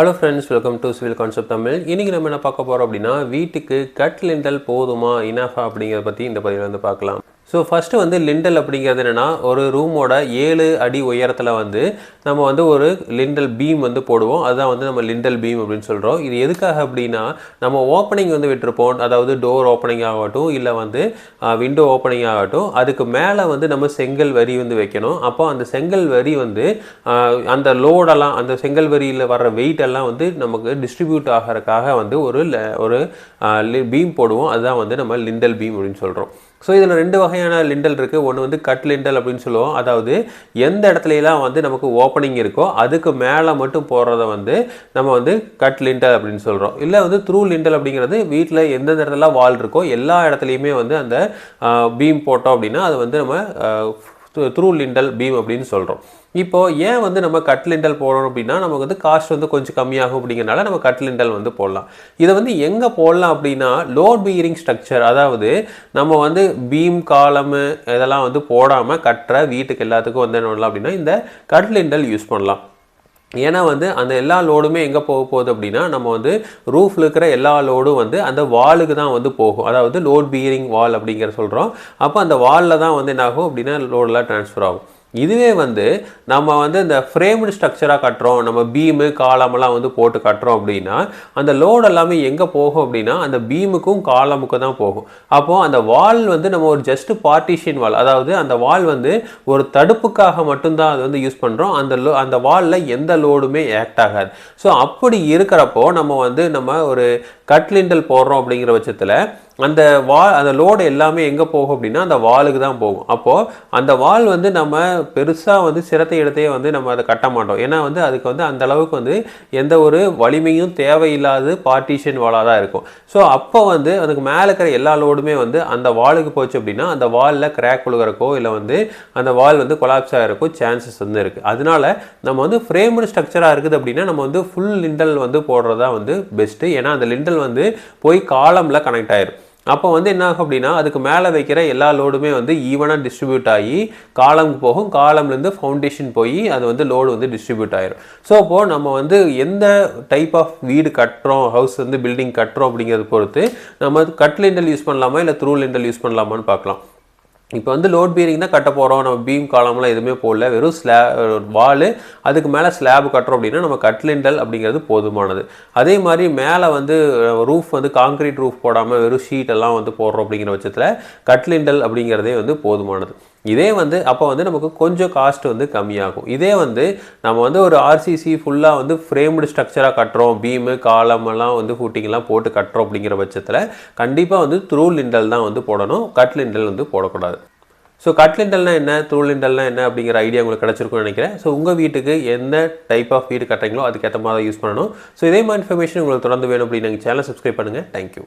Hello friends welcome to civil concept Tamil இன்றைக்கி நம்ம என்ன பார்க்க போகிறோம் அப்படின்னா வீட்டுக்கு கட் லிண்டல் போதுமா இனாஃபா அப்படிங்கிறத பற்றி இந்த பதிவில் வந்து பார்க்கலாம். ஸோ ஃபஸ்ட்டு வந்து லிண்டல் அப்படிங்கிறது என்னென்னா ஒரு ரூமோட ஏழு அடி உயரத்தில் வந்து நம்ம வந்து ஒரு லிண்டல் பீம் வந்து போடுவோம். அதுதான் வந்து நம்ம லிண்டல் பீம் அப்படின்னு சொல்கிறோம் இது எதுக்காக அப்படின்னா நம்ம ஓப்பனிங் வந்து விட்டுருப்போம். அதாவது டோர் ஓப்பனிங் ஆகட்டும் இல்லை வந்து விண்டோ ஓப்பனிங் ஆகட்டும். அதுக்கு மேலே வந்து நம்ம செங்கல் வரி வந்து வைக்கணும். அப்போ அந்த செங்கல் வரி வந்து அந்த லோடெல்லாம் அந்த செங்கல் வரியில் வர்ற வெயிட் எல்லாம் வந்து நமக்கு டிஸ்ட்ரிபியூட் ஆகிறதுக்காக வந்து ஒரு ஒரு பீம் போடுவோம். அதுதான் வந்து நம்ம லிண்டல் பீம் அப்படின்னு சொல்கிறோம் ஸோ இதில் ரெண்டு வகையான லிண்டல் இருக்குது ஒன்று வந்து கட் லிண்டல் அப்படின்னு சொல்லுவோம். அதாவது எந்த இடத்துலலாம் வந்து நமக்கு ஓப்பனிங் இருக்கோ அதுக்கு மேலே மட்டும் போடுறத வந்து நம்ம வந்து கட் லிண்டல் அப்படின்னு சொல்கிறோம் இல்லை வந்து த்ரூ லிண்டல் அப்படிங்கிறது வீட்டில் எந்தெந்த இடத்துல வால் இருக்கோ எல்லா இடத்துலையுமே வந்து அந்த பீம் போட்டோம் அப்படின்னா அது வந்து நம்ம த்ரூ லிண்டல் பீம் அப்படின்னு சொல்கிறோம் இப்போ ஏன் வந்து நம்ம கட் லிண்டல் போடணும் அப்படின்னா நமக்கு வந்து காஸ்ட் வந்து கொஞ்சம் கம்மியாகும் அப்படிங்கிறனால நம்ம கட் லிண்டல் வந்து போடலாம். இதை வந்து எங்கே போடலாம் அப்படின்னா லோட் பீரிங் ஸ்ட்ரக்சர் அதாவது நம்ம வந்து பீம் காலமு இதெல்லாம் வந்து போடாமல் கட்டுற வீட்டுக்கு எல்லாத்துக்கும் வந்து என்ன பண்ணலாம் அப்படின்னா இந்த கட் லிண்டல் யூஸ் பண்ணலாம். ஏன்னா வந்து அந்த எல்லா லோடுமே எங்கே போக போகுது அப்படின்னா நம்ம வந்து ரூஃபில் இருக்கிற எல்லா லோடும் வந்து அந்த வாலுக்கு தான் வந்து போகும். அதாவது லோட் பியரிங் வால் அப்படிங்கிற சொல்கிறோம் அப்போ அந்த வாலில் தான் வந்து என்னாகும் அப்படின்னா லோடெலாம் ட்ரான்ஸ்ஃபர் ஆகும். இதுவே வந்து நம்ம வந்து இந்த ஃப்ரேம்டு ஸ்ட்ரக்சராக கட்டுறோம் நம்ம பீமு காலமெல்லாம் வந்து போட்டு கட்டுறோம் அப்படின்னா அந்த லோடு எல்லாமே எங்கே போகும் அப்படின்னா அந்த பீமுக்கும் காலமுக்கும் தான் போகும். அப்போது அந்த வால் வந்து நம்ம ஒரு ஜஸ்ட் பார்ட்டிஷன் வால் அதாவது அந்த வால் வந்து ஒரு தடுப்புக்காக மட்டும்தான் அது வந்து யூஸ் பண்ணுறோம் அந்த லோ அந்த வாலில் எந்த லோடுமே ஆக்ட் ஆகாது. ஸோ அப்படி இருக்கிறப்போ நம்ம வந்து நம்ம ஒரு கட் லிண்டல் போடுறோம் அப்படிங்கிற பட்சத்தில் அந்த வா அந்த லோடு எல்லாமே எங்கே போகும் அப்படின்னா அந்த வாலுக்கு தான் போகும். அப்போது அந்த வால் வந்து நம்ம பெருசாக வந்து சிரத்தை இடத்தையே வந்து நம்ம அதை கட்ட மாட்டோம். ஏன்னா வந்து அதுக்கு வந்து அந்த அளவுக்கு வந்து எந்த ஒரு வலிமையும் தேவையில்லாத பார்ட்டிஷன் வாலாக தான் இருக்கும். ஸோ அப்போ வந்து அதுக்கு மேலே இருக்கிற எல்லா லோடுமே வந்து அந்த வாலுக்கு போச்சு அப்படின்னா அந்த வாலில் கிராக் விழுகிறக்கோ இல்லை வந்து அந்த வால் வந்து கொலாப்ஸ் ஆகிறக்கோ சான்சஸ் வந்து இருக்குது அதனால நம்ம வந்து ஃப்ரேம்டு ஸ்ட்ரக்சராக இருக்குது அப்படின்னா நம்ம வந்து ஃபுல் லிண்டல் வந்து போடுறதா வந்து பெஸ்ட்டு ஏன்னா அந்த லிண்டல் வந்து போய் காலமில் கனெக்ட் ஆயிரும். அப்போ வந்து என்ன ஆகும் அப்படின்னா அதுக்கு மேலே வைக்கிற எல்லா லோடுமே வந்து ஈவனாக டிஸ்ட்ரிபியூட் ஆகி காலமுக்கு போகும். காலம்லேருந்து ஃபவுண்டேஷன் போய் அது வந்து லோடு வந்து டிஸ்ட்ரிபியூட் ஆயிரும். ஸோ அப்போது நம்ம வந்து எந்த டைப் ஆஃப் வீடு கட்டுறோம் ஹவுஸ் வந்து பில்டிங் கட்டுறோம் அப்படிங்கிறத பொறுத்து நம்ம கட் லிண்டல் யூஸ் பண்ணலாமா இல்லை த்ரூ லிண்டல் யூஸ் பண்ணலாமான்னு பார்க்கலாம். இப்போ வந்து லோட் பீரிங் தான் கட்ட போகிறோம் நம்ம பீம் காலம்லாம் எதுவுமே போடல. வெறும் ஸ்லா வால் அதுக்கு மேலே ஸ்லாப் கட்டுறோம் அப்படின்னா நம்ம கட்லிண்டல் அப்படிங்கிறது போதுமானது. அதே மாதிரி மேலே வந்து ரூஃப் வந்து காங்கிரீட் ரூஃப் போடாமல் வெறும் ஷீட் எல்லாம் வந்து போடுறோம் அப்படிங்கிற பட்சத்தில் கட்லிண்டல் அப்படிங்கிறதே வந்து போதுமானது. இதே வந்து அப்போ வந்து நமக்கு கொஞ்சம் காஸ்ட் வந்து கம்மியாகும். இதே வந்து நம்ம வந்து ஒரு ஆர்சிசி ஃபுல்லாக வந்து ஃப்ரேம்டு ஸ்ட்ரக்சராக கட்டுறோம். பீமு காலமெல்லாம் வந்து ஃபூட்டிங்லாம் போட்டு கட்டுறோம் அப்படிங்கிற பட்சத்தில் கண்டிப்பாக வந்து த்ரூ லிண்டல் தான் வந்து போடணும். கட் லிண்டல் வந்து போடக்கூடாது. ஸோ கட்லிண்டல்னால் என்ன? த்ரூலிண்டல்னா என்ன அப்படிங்கிற ஐடியா உங்களுக்கு கிடச்சிருக்கும்னு நினைக்கிறேன். ஸோ உங்கள் வீட்டுக்கு என்ன டைப் ஆஃப் வீடு கட்டுறீங்களோ அதுக்கேற்ற மாதிரி யூஸ் பண்ணணும். ஸோ இதே மாதிரி இன்ஃபர்மேஷன் உங்களுக்கு தொடர்ந்து வேணும் அப்படின்னு நீங்கள் சேனல் சப்ஸ்கிரைப் பண்ணுங்கள் தேங்க்யூ